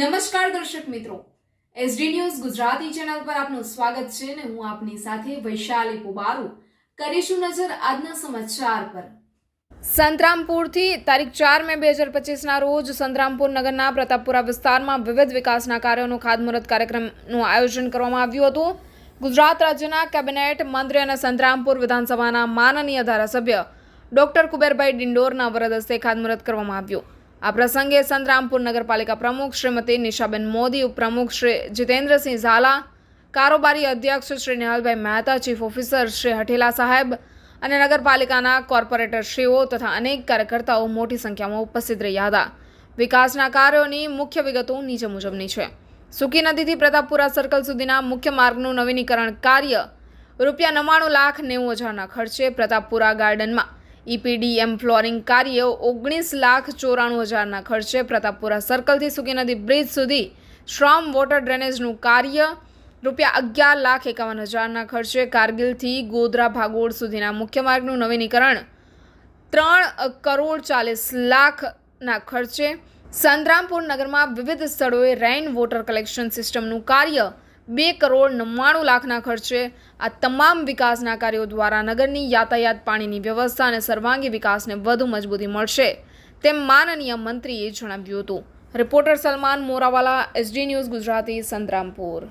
નમસ્કાર દર્શક મિત્રો. એસડી ન્યૂઝ ગુજરાતી ચેનલ પર આપનું સ્વાગત છે અને હું આપની સાથે વૈશાલી પુબારુ. કરીશું નજર આજના સમાચાર પર. સંતરામપુરથી તારીખ ચાર મે બે હજાર પચીસના રોજ સંતરામપુર નગરના પ્રતાપપુરા વિસ્તારમાં વિવિધ વિકાસના કાર્યોનું ખાતમુહૂર્ત કાર્યક્રમનું આયોજન કરવામાં આવ્યું હતું. ગુજરાત રાજ્યના કેબિનેટ મંત્રી અને સંતરામપુર વિધાનસભાના માનનીય ધારાસભ્ય ડોક્ટર કુબેરભાઈ ડિંડોરના વરદ હસ્તે ખાતમુહૂર્ત કરવામાં આવ્યું. આ પ્રસંગે સંતરામપુર નગરપાલિકા પ્રમુખ શ્રીમતી નિશાબેન મોદી, ઉપપ્રમુખ શ્રી જીતેન્દ્રસિંહ ઝાલા, કારોબારી અધ્યક્ષ શ્રી નિહાલભાઈ મહેતા, ચીફ ઓફિસર શ્રી હઠેલા સાહેબ અને નગરપાલિકાના કોર્પોરેટરશ્રીઓ તથા અનેક કાર્યકર્તાઓ મોટી સંખ્યામાં ઉપસ્થિત રહ્યા હતા. વિકાસના કાર્યોની મુખ્ય વિગતો નીચે મુજબની છે. સુકી નદીથી પ્રતાપપુરા સર્કલ સુધીના મુખ્ય માર્ગનું નવીનીકરણ કાર્ય રૂપિયા નવ્વાણું લાખ નેવું હજારના ખર્ચે પ્રતાપપુરા ગાર્ડનમાં ઈપીડીએમ ફ્લોરિંગ કાર્ય ઓગણીસ લાખ ચોરાણું હજારના ખર્ચે પ્રતાપપુરા સર્કલથી સુકી નદી બ્રિજ સુધી શ્રમ વોટર ડ્રેનેજનું કાર્ય રૂપિયા અગિયાર લાખ એકાવન હજારના ખર્ચે કારગિલથી ગોધરા ભાગોળ સુધીના મુખ્ય માર્ગનું નવીનીકરણ. ત્રણ કરોડ ચાલીસ લાખના ખર્ચે સંતરામપુર નગરમાં વિવિધ સ્થળોએ રેઇન વોટર કલેક્શન સિસ્ટમનું કાર્ય બે કરોડ નવ્વાણું લાખના ખર્ચે આ તમામ વિકાસના કાર્યો દ્વારા નગરની યાતાયાત પાણીની વ્યવસ્થા અને સર્વાંગી વિકાસને વધુ મજબૂતી મળશે તેમ માનનીય મંત્રીએ જણાવ્યું હતું. Reporter Salman Morawala, SD news Gujarati, Santrampur.